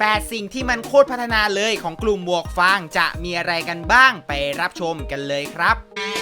8 สิ่งที่มันโคตรพัฒนาเลยของกลุ่มบวกฟางจะมีอะไรกันบ้างไปรับชมกันเลยครับ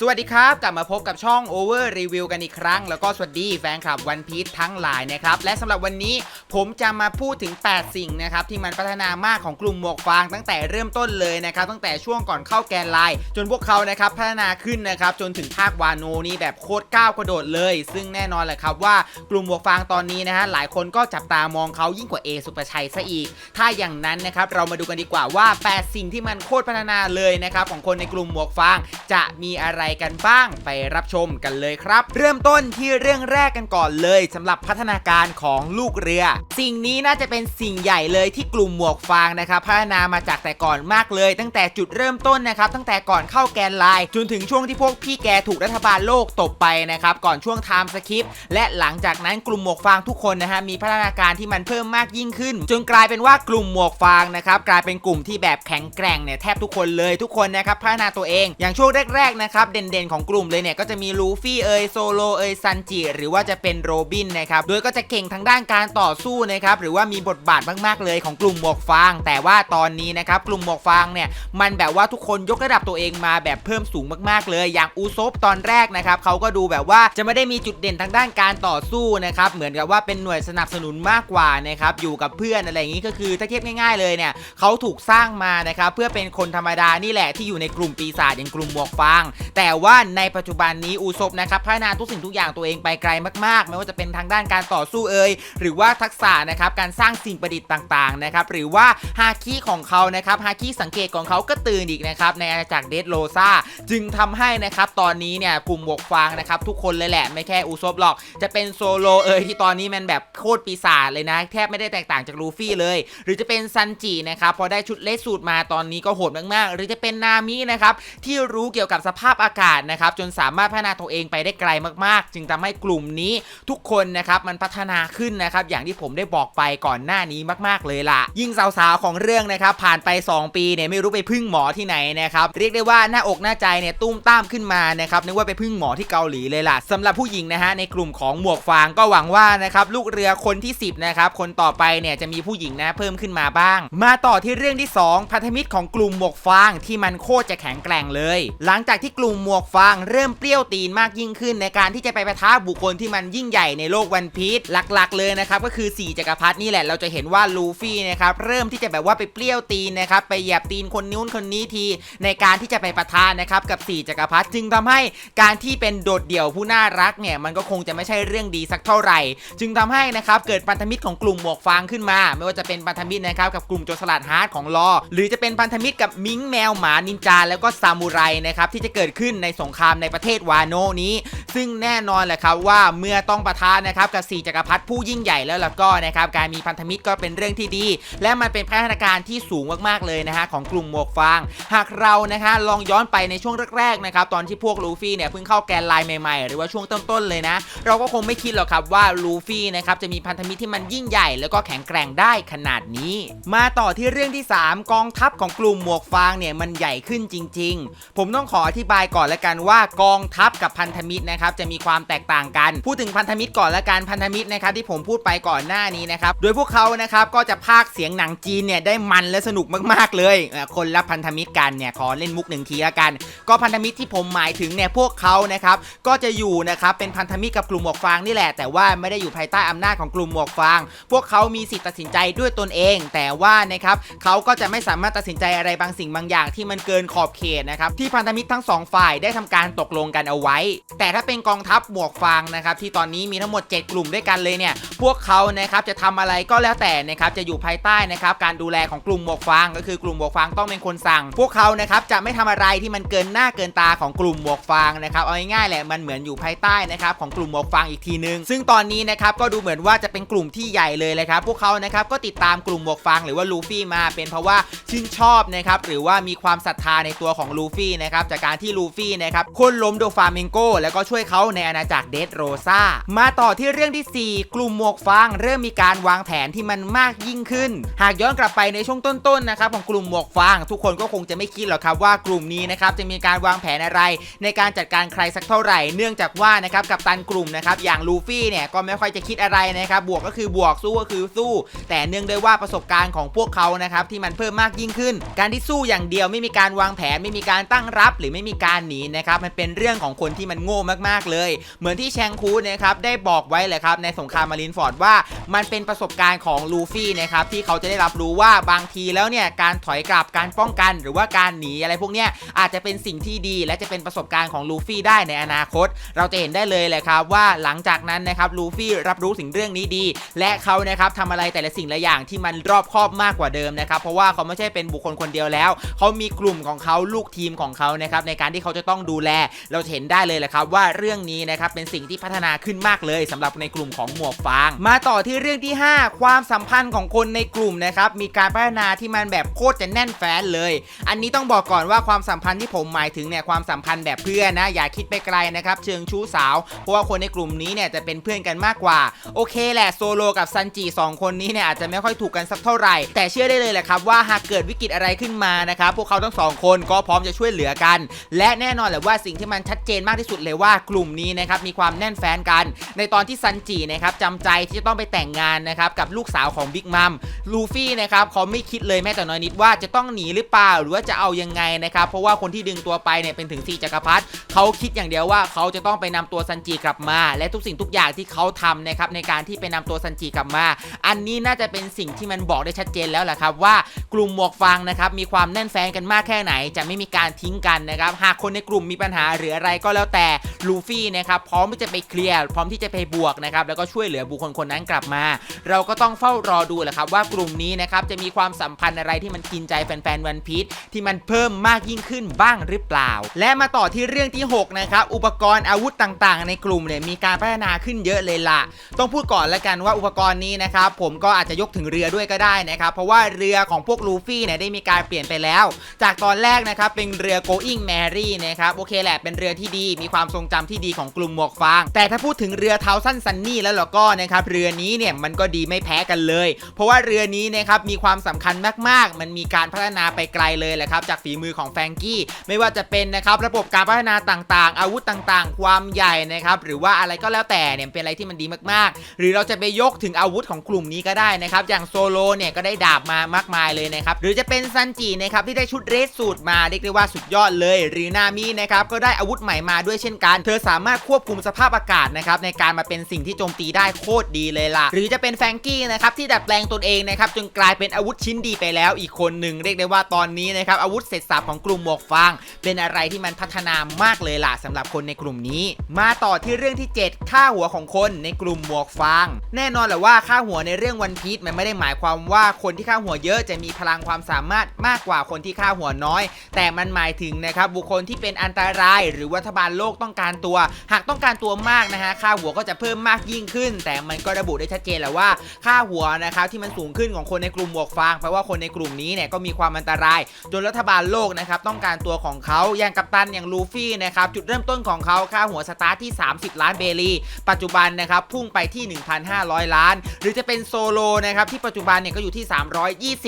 สวัสดีครับ กลับมาพบกับช่อง Over Review กันอีกครั้ง แล้วก็สวัสดีแฟนคลับวันพี e ทั้งหลายนะครับ และสำหรับวันนี้ผมจะมาพูดถึง 8 สิ่งนะครับ ที่มันพัฒนามากของกลุ่มหมวกฟางตั้งแต่เริ่มต้นเลยนะครับ ตั้งแต่ช่วงก่อนเข้าแกนไลน์จนพวกเขานะครับพัฒนาขึ้นนะครับ จนถึงภาควาโนนี่แบบโคตรก้าวกระโดดเลย ซึ่งแน่นอนแหละครับว่ากลุ่มหมวกฟางตอนนี้นะฮะหลายคนก็จับตามองเขายิ่งกว่าเอสุปชัยซะอีก ถ้าอย่างนั้นนะครับเรามาดูกันดีกว่าว่า 8 สิ่งที่มันโคตรพัฒนาเลยนะครับของคนในกลุ่มหมวกฟางจะมีอะไรกันบ้างไปรับชมกันเลยครับ เริ่มต้นที่เรื่องแรกกันก่อนเลยสำหรับพัฒนาการของลูกเรือ สิ่งนี้น่าจะเป็นสิ่งใหญ่เลยที่กลุ่มหมวกฟางนะครับพัฒนามาจากแต่ก่อนมากเลย ตั้งแต่จุดเริ่มต้นนะครับตั้งแต่ก่อนเข้าแกนไลน์จนถึงช่วงที่พวกพี่แกถูกรัฐบาลโลกตบไปนะครับก่อนช่วงไทม์สคริปและหลังจากนั้นกลุ่มหมวกฟางทุกคนนะฮะมีพัฒนาการที่มันเพิ่มมากยิ่งขึ้น จนกลายเป็นว่ากลุ่มหมวกฟางนะครับกลายเป็นกลุ่มที่แบบแข็งแกร่งเนี่ยแทบทุกคนเลยทุกคนนะครับพัฒนาตัวเองอย่างช่วงแรกๆนะครับเด่นๆของกลุ่มเลยเนี่ยก็จะมีลูฟี่เอยโซโลเอยซันจิหรือว่าจะเป็นโรบินนะครับโดยก็จะเก่งทางด้านการต่อสู้นะครับหรือว่ามีบทบาทมากๆเลยของกลุ่มหมวกฟาง แต่ว่าตอนนี้นะครับกลุ่มหมวกฟางเนี่ยมันแบบว่าทุกคนยกระดับตัวเองมาแบบเพิ่มสูงมากๆเลย อย่างอูซบตอนแรกนะครับเขาก็ดูแบบว่าจะไม่ได้มีจุดเด่นทางด้านการต่อสู้นะครับเหมือนกับว่าเป็นหน่วยสนับสนุนมากกว่านะครับอยู่กับเพื่อนอะไรอย่างนี้ก็คือถ้าเทียบง่าย ๆเลยเนี่ยเขาถูกสร้างมานะครับเพื่อเป็นคนธรรมดานี่แหละที่อยู่ในกลุ่มปีศาจอย่างกลุ่มหมวกฟาง แต่แต่ว่าในปัจจุบันนี้อูซบนะครับพัฒนาทุกสิ่งทุกอย่างตัวเองไปไกลมากๆ ไม่ว่าจะเป็นทางด้านการต่อสู้เอ่ยหรือว่าทักษะนะครับการสร้างสิ่งประดิษฐ์ต่างๆนะครับหรือว่าฮาคิของเขานะครับฮาคิสังเกตของเขาก็ตื่นอีกนะครับในอาณาจักรเดดโลซาจึงทำให้นะครับตอนนี้เนี่ยกลุ่มหมวกฟางนะครับทุกคนเลยแหละไม่แค่อูซบหรอก จะเป็นโซโลเอ่ยที่ตอนนี้มันแบบโคตรปีศาจเลยนะแทบไม่ได้แตกต่างจากลูฟี่เลย หรือจะเป็นซันจินะครับพอได้ชุดเลสสูตรมาตอนนี้ก็โหดมากๆ หรือจะเป็นนามินะครับที่รู้เกี่ยวกับสภาพอากาศนะครับจนสามารถพัฒนาตัวเองไปได้ไกลมากๆ จึงทำให้กลุ่มนี้ทุกคนนะครับมันพัฒนาขึ้นนะครับอย่างที่ผมได้บอกไปก่อนหน้านี้มาก ๆ เลยล่ะ ยิ่งสาวๆของเรื่องนะครับผ่านไป 2 ปีเนี่ยไม่รู้ไปพึ่งหมอที่ไหนนะครับเรียกได้ว่าหน้าอกหน้าใจเนี่ยตุ้มตามขึ้นมานะครับนึกว่าไปพึ่งหมอที่เกาหลีเลยล่ะสำหรับผู้หญิงนะฮะในกลุ่มของหมวกฟางก็หวังว่านะครับลูกเรือคนที่ 10นะครับคนต่อไปเนี่ยจะมีผู้หญิงนะเพิ่มขึ้นมาบ้าง มาต่อที่เรื่องที่ 2 พันธมิตรของกลุ่มหมวกฟางที่มันโคตรจะแข็งแกร่งเลย หลังจากที่กลุ่มหมวกฟางเริ่มเปรี้ยวตีนมากยิ่งขึ้น ในการที่จะไปประทะบุคคลที่มันยิ่งใหญ่ในโลกวันพีชหลักๆ เลยนะครับก็คือ 4จักรพรรดินี่แหละเราจะเห็นว่าลูฟี่นะครับเริ่มที่จะแบบว่าไปเปรี้ยวตีนนะครับไปเหยียบตีนคนนู้นคนนี้ทีในการที่จะไปประทะนะครับกับ 4จักรพรรดิจึงทำให้การที่เป็นโดดเดี่ยวผู้น่ารักเนี่ยมันก็คงจะไม่ใช่เรื่องดีสักเท่าไหร่ จึงทำให้นะครับเกิดพันธมิตรของกลุ่มหมวกฟางขึ้นมา ไม่ว่าจะเป็นพันธมิตรนะครับกับกลุ่มโจรสลัดฮาร์ดของลอหรือจะเป็นพันธมิตรกับมิงแมวหมานินจาแล้วก็ซามูไรนะครับที่จะเกิดขึ้นในสงครามในประเทศวาโนนี้ ซึ่งแน่นอนแหละครับว่าเมื่อต้องประทะนะครับกับ4จักรพรรดิผู้ยิ่งใหญ่แล้วล่ะก็นะครับการมีพันธมิตรก็เป็นเรื่องที่ดี และมันเป็นพัฒนาการที่สูงมากๆเลยนะฮะของกลุ่มหมวกฟาง หากเรานะฮะลองย้อนไปในช่วงแรกๆนะครับตอนที่พวกลูฟี่เนี่ยเพิ่งเข้าแกนไลน์ใหม่ๆ หรือว่าช่วงต้นๆเลยนะ เราก็คงไม่คิดหรอกครับว่าลูฟี่นะครับจะมีพันธมิตรที่มันยิ่งใหญ่ แล้วก็แข็งแกร่งได้ขนาดนี้ มาต่อที่เรื่องที่ 3 กองทัพของกลุ่มหมวกฟางเนี่ยมันใหญ่ขึ้นจริง ๆ ผมต้องขออธิบายก่อนละกันว่ากองทัพกับพันธมิตรนะครับจะมีความแตกต่างกัน พูดถึงพันธมิตรก่อนละกันพันธมิตรนะครับที่ผมพูดไปก่อนหน้านี้นะครับโดยพวกเขานะครับก็จะพากเสียงหนังจีนเนี่ยได้มันและสนุกมากๆเลยคนละพันธมิตรกันเนี่ยขอเล่นมุกหนึ่งทีละกัน ก็พันธมิตรที่ผมหมายถึงเนี่ยพวกเขานะครับก็จะอยู่นะครับเป็นพันธมิตรกับกลุ่มหมวกฟางนี่แหละ แต่ว่าไม่ได้อยู่ภายใต้อำนาจของกลุ่มหมวกฟาง พวกเขามีสิทธิ์ตัดสินใจด้วยตนเอง แต่ว่านะครับเขาก็จะไม่สามารถตัดสินใจอะไรบางสิ่งบางอย่างที่มันเกินขอบเขตนะครับที่พันธมิตรทั้งสองฝ่ายได้ทำการตกลงกันเอาไว้ แต่ถ้าเป็นกองทัพหมวกฟางนะครับที่ตอนนี้มีทั้งหมด 7 กลุ่มด้วยกันเลยเนี่ยพวกเขานะครับจะทำอะไรก็แล้วแต่นะครับจะอยู่ภายใต้นะครับการดูแลของกลุ่มหมวกฟาง ก็คือกลุ่มหมวกฟางต้องเป็นคนสั่ง พวกเขานะครับจะไม่ทำอะไรที่มันเกินหน้าเกินตาของกลุ่มหมวกฟางนะครับเอาง่ายๆแหละมันเหมือนอยู่ภายใต้นะครับของกลุ่มหมวกฟางอีกทีนึง ซึ่งตอนนี้นะครับก็ดูเหมือนว่าจะเป็นกลุ่มที่ใหญ่เลยเลยครับพวกเขานะครับก็ติดตามกลุ่มหมวกฟางหรือว่าลูฟี่มาเป็นเพราะว่าชื่นชอบนะครับหรือว่ามีความศรัทธาในตัวของลูฟี่นะครับจากการที่ลูฟี่นะครับคนล้มโดฟาเมงโกแล้วก็ช่วยเขาในอาณาจักรเดดโรซามาต่อที่เรื่องที่ 4 กลุ่มหมวกฟางเริ่มมีการวางแผนที่มันมากยิ่งขึ้น หากย้อนกลับไปในช่วงต้นๆนะครับของกลุ่มหมวกฟาง ทุกคนก็คงจะไม่คิดหรอกครับว่ากลุ่มนี้นะครับจะมีการวางแผนอะไร ในการจัดการใครสักเท่าไหร่ เนื่องจากว่านะครับกับตันกลุ่มนะครับอย่างลูฟี่เนี่ยก็ไม่ค่อยจะคิดอะไรนะครับบวกก็คือบวกสู้ก็คือสู้ แต่เนื่องด้วยว่าประสบการณ์ของพวกเขานะครับที่มันเพิ่มมากยิ่งขึ้น การที่สู้อย่างเดียวไม่มีการวางแผนไม่มีการตั้งรับ หรือไม่มีการนีนะครับมันเป็นเรื่องของคนที่มันโง่มากๆเลย เหมือนที่แชงคูนะครับได้บอกไว้เลยครับในสงครามมารินฟอร์ดว่า มันเป็นประสบการณ์ของลูฟี่นะครับที่เขาจะได้รับรู้ว่าบางทีแล้วเนี่ยการถอยกลับการป้องกันหรือว่าการหนีอะไรพวกเนี้ยอาจจะเป็นสิ่งที่ดี และจะเป็นประสบการณ์ของลูฟี่ได้ในอนาคต เราจะเห็นได้เลยแหละครับว่าหลังจากนั้นนะครับลูฟี่รับรู้ถึงเรื่องนี้ดี และเขานะครับทำอะไรแต่ละสิ่งละอย่างที่มันรอบคอบมากกว่าเดิมนะครับเพราะว่าเขาไม่ใช่เป็นบุคคลคนเดียวแล้ว เขามีกลุ่มของเขาลูกทีมของเขานะครับในการที่เขาจะต้องดูแล เราเห็นได้เลยแหละครับว่าเรื่องนี้นะครับเป็นสิ่งที่พัฒนาขึ้นมากเลยสำหรับในกลุ่มของหมวกฟาง มาต่อที่เรื่องที่ 5 ความสัมพันธ์ของคนในกลุ่มนะครับมีการพัฒนาที่มันแบบโคตรจะแน่นแฟ้นเลย อันนี้ต้องบอกก่อนว่าความสัมพันธ์ที่ผมหมายถึงเนี่ยความสัมพันธ์แบบเพื่อนนะอย่าคิดไปไกลนะครับเชิงชู้สาว เพราะว่าคนในกลุ่มนี้เนี่ยจะเป็นเพื่อนกันมากกว่า โอเคแหละโซโลกับซันจิสองคนนี้เนี่ยอาจจะไม่ค่อยถูกกันสักเท่าไหร่ แต่เชื่อได้เลยแหละครับว่าหากเกิดวิกฤตอะไรขึ้นมานะครับพวกเขาทั้งสองคนก็พร้อมจะช่วยเหลือกัน และแน่นอนแหละว่าสิ่งที่มันชัดเจนมากที่สุดเลยว่ากลุ่มนี้นะครับมีความแน่นแฟ้นกัน ในตอนที่ซันจินะครับจำใจที่จะต้องไปแต่งงานนะครับกับลูกสาวของบิ๊กมัมลูฟี่นะครับเขาไม่คิดเลยแม้แต่น้อยนิดว่าจะต้องหนีหรือเปล่าหรือว่าจะเอายังไงนะครับเพราะว่าคนที่ดึงตัวไปเนี่ยเป็นถึงสี่จักรพรรดิเขาคิดอย่างเดียวว่าเขาจะต้องไปนำตัวซันจิกลับมา และทุกสิ่งทุกอย่างที่เขาทำนะครับในการที่ไปนำตัวซันจิกลับมา อันนี้น่าจะเป็นสิ่งที่มันบอกได้ชัดเจนแล้วแหละครับว่ากลุ่มหมวกฟางนะครับมีความแน่นแฟนกันมากแค่ไหน จะไม่มีการทิ้งกันนะครับหากคนในกลุ่มมีปัญหาหรืออะไรก็แล้วแต่ ลูฟี่นะครับพร้อมที่จะไปเคลียร์พร้อมที่จะไปบวกนะครับแล้วก็ช่วยเหลือบุคคลคนนั้นกลับมา เราก็ต้องเฝ้ารอดูแหละครับว่ากลุ่มนี้นะครับจะมีความสัมพันธ์อะไรที่มันกินใจแฟนๆวันพีชที่มันเพิ่มมากยิ่งขึ้นบ้างหรือเปล่า และมาต่อที่เรื่องที่หกนะครับอุปกรณ์อาวุธต่างๆ ในกลุ่มเนี่ยมีการพัฒนาขึ้นเยอะเลยล่ะต้องพูดก่อนแล้วกันว่าอุปกรณ์นี้นะครับผมก็อาจจะยกถึงเรือด้วยก็ได้นะครับเพราะว่าเรือของพวกลูฟี่เนี่ยได้มีการเปลี่ยนไปแล้ว จากตอนแรกนะครับเป็นเรือ going Mary นะครับโอเคแหละเป็นเรือที่ดีมีความทรงจำที่ดีของกลุ่มหมวกฟาง แต่ถ้าพูดถึงเรือเท้าสั้นซันนี่แล้วล่ะก็นะครับเรือนี้เนี่ยมันก็ดีไม่แพ้กันเลย เพราะว่าเรือนี้นะครับมีความสำคัญมากๆ มันมีการพัฒนาไปไกลเลยแหละครับจากฝีมือของแฟงกี้ไม่ว่าจะเป็นนะครับระบบการพัฒนาต่างๆ อาวุธต่างๆ ความใหญ่นะครับหรือว่าอะไรก็แล้วแต่เนี่ยเป็นอะไรที่มันดีมากๆ หรือเราจะไปยกถึงอาวุธของกลุ่มนี้ก็ได้นะครับอย่างโซโลเนี่ยก็ได้ดาบมามากมายเลยนะครับหรือจะเป็นซันจินะครับที่ได้ชุดเรสสูตรมาเรียกได้ว่าสุดยอดเลย หรือนามินะครับก็ได้อาวุธใหม่มาด้วยเช่นกันเธอสามารถควบคุมสภาพอากาศนะครับในการมาเป็นสิ่งที่โจมตีได้โคตรดีเลยล่ะ หรือจะเป็นแฟงกี้นะครับที่ดัดแปลงตนเองนะครับจนกลายเป็นอาวุธชิ้นดีไปแล้วอีกคนหนึ่งเรียกได้ว่าตอนนี้นะครับอาวุธเสร็จสับของกลุ่มหมวกฟาง เป็นอะไรที่มันพัฒนามากเลยล่ะสำหรับคนในกลุ่มนี้ มาต่อที่เรื่องที่ 7 ค่าหัวของคนในกลุ่มหมวกฟาง แน่นอนแหละว่าค่าหัวในเรื่องวันพีชมันไม่ได้หมายความว่าคนที่ค่าหัวเยอะจะมีพลังความสามารถมากกว่าคนที่ค่าหัวน้อย แต่มันหมายถึงนะครับบุคคลที่เป็นอันตราย หรือวัฒบาลโลกต้องการตัว หากต้องการตัวมากนะฮะค่าหัวก็จะเพิ่มมากยิ่งขึ้น แต่มันก็ระบุได้ชัดเจนแหละว่าค่าหัวนะครับที่มันสูงขึ้นของคนในกลุ่มหมวกฟางแปลว่าคนในกลุ่มนี้เนี่ยก็มีความอันตราย จนรัฐบาลโลกนะครับต้องการตัวของเขาอย่างกัปตันอย่างลูฟี่นะครับจุดเริ่มต้นของเขาค่าหัวสตาร์ทที่ 30 ล้านเบลีปัจจุบันนะครับพุ่งไปที่ 1,500 ล้าน หรือจะเป็นโซโลนะครับที่ปัจจุบันเนี่ยก็อยู่ที่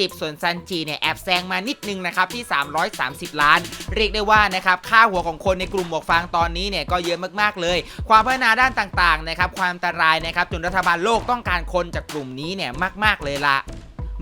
320 ส่วนซันจิเนี่ยแอบแซงมานิดนึงนะครับที่ 330 ล้าน เรียกได้ว่านะครับค่าหัวของคนในกลุ่มหมวกฟางตอนนี้เนี่ยก็เยอะมากๆเลย ความพัฒนาด้านต่างๆนะครับความอันตรายนะครับจนรัฐบาลโลกต้องการคนจากกลุ่มนี้เนี่ยมาก ๆเลยละ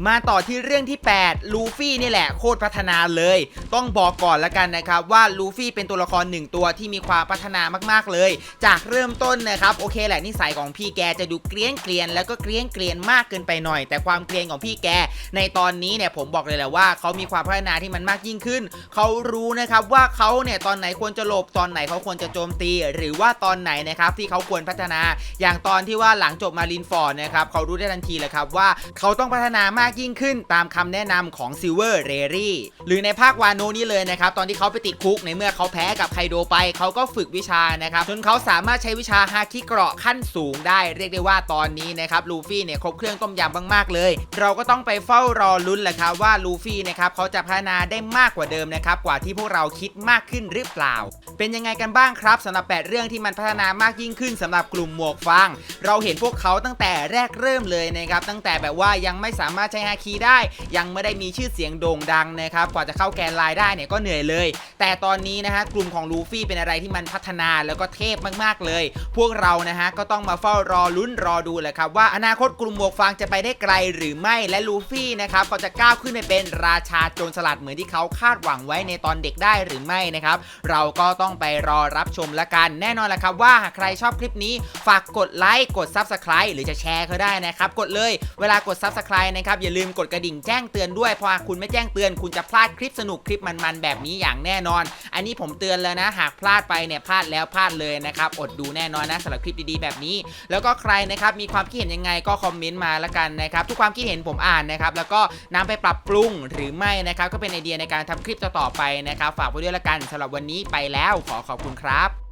มาต่อที่เรื่องที่ 8 ลูฟี่นี่แหละโคตรพัฒนาเลย ต้องบอกก่อนละกันนะครับว่าลูฟี่เป็นตัวละครหนึ่งตัวที่มีความพัฒนามากๆเลย จากเริ่มต้นนะครับโอเคแหละนิสัยของพี่แกจะดูเกลี้ยงเกลียนแล้วก็เกลี้ยงเกลียนมากเกินไปหน่อย แต่ความเกลียนของพี่แก ในตอนนี้เนี่ยผมบอกเลยแหละว่าเขามีความพัฒนาที่มันมากยิ่งขึ้น เขารู้นะครับว่าเขาเนี่ยตอนไหนควรจะหลบตอนไหนเขาควรจะโจมตี หรือว่าตอนไหนนะครับที่เขาควรพัฒนา อย่างตอนที่ว่าหลังจบมารินฟอร์ดนะครับเขารู้ได้ทันทีเลยครับว่าเขาต้องพัฒนามากากยิ่งขึ้นตามคำแนะนำของซิลเวอร์เรรี่หรือในภาควาโนนี่เลยนะครับ ตอนที่เขาไปติดคุกในเมื่อเขาแพ้กับไคโดไปเขาก็ฝึกวิชานะครับ จนเขาสามารถใช้วิชาฮาคิเกราะขั้นสูงได้ เรียกได้ว่าตอนนี้นะครับลูฟี่เนี่ยครบเครื่องต้มยำมากๆเลย เราก็ต้องไปเฝ้ารอลุ้นแหละครับว่าลูฟี่นะครับเขาจะพัฒนาได้มากกว่าเดิมนะครับกว่าที่พวกเราคิดมากขึ้นหรือเปล่า เป็นยังไงกันบ้างครับสำหรับ 8 เรื่องที่มันพัฒนามากยิ่งขึ้นสำหรับกลุ่มหมวกฟางเราเห็นพวกเขาตั้งแต่แรกเริ่มเลยนะครับตั้งแต่แบบว่ายังไม่สามารถช้ฮาคีได้ ยังไม่ได้มีชื่อเสียงโด่งดังนะครับกว่าจะเข้าแกนไลน์ได้เนี่ยก็เหนื่อยเลย แต่ตอนนี้นะฮะกลุ่มของลูฟี่เป็นอะไรที่มันพัฒนาแล้วก็เทพมากๆเลย พวกเรานะฮะก็ต้องมาเฝ้ารอลุ้นรอดูแหละครับว่าอนาคตกลุ่มหมวกฟางจะไปได้ไกลหรือไม่และลูฟี่นะครับเขาจะก้าวขึ้นไปเป็นราชาโจรสลัดเหมือนที่เขาคาดหวังไว้ในตอนเด็กได้หรือไม่นะครับเราก็ต้องไปรอรับชมละกัน แน่นอนละครับว่าหากใครชอบคลิปนี้ฝากกดไลค์กด Subscribe หรือจะแชร์ก็ได้นะครับกดเลยเวลากด Subscribe นะครับอย่าลืมกดกระดิ่งแจ้งเตือนด้วยเพราะหากคุณไม่แจ้งเตือน คุณจะพลาดคลิปสนุกคลิปมันๆแบบนี้อย่างแน่นอน อันนี้ผมเตือนแล้วนะหากพลาดไปเนี่ยพลาดแล้วพลาดเลยนะครับอดดูแน่นอนนะสำหรับคลิปดีๆแบบนี้ แล้วก็ใครนะครับมีความคิดเห็นยังไงก็คอมเมนต์มาละกันนะครับทุกความคิดเห็นผมอ่านนะครับแล้วก็นำไปปรับปรุงหรือไม่นะครับก็เป็นไอเดียในการทำคลิปต่อๆไปนะครับฝากไว้ด้วยละกันสำหรับวันนี้ไปแล้วขอขอบคุณครับ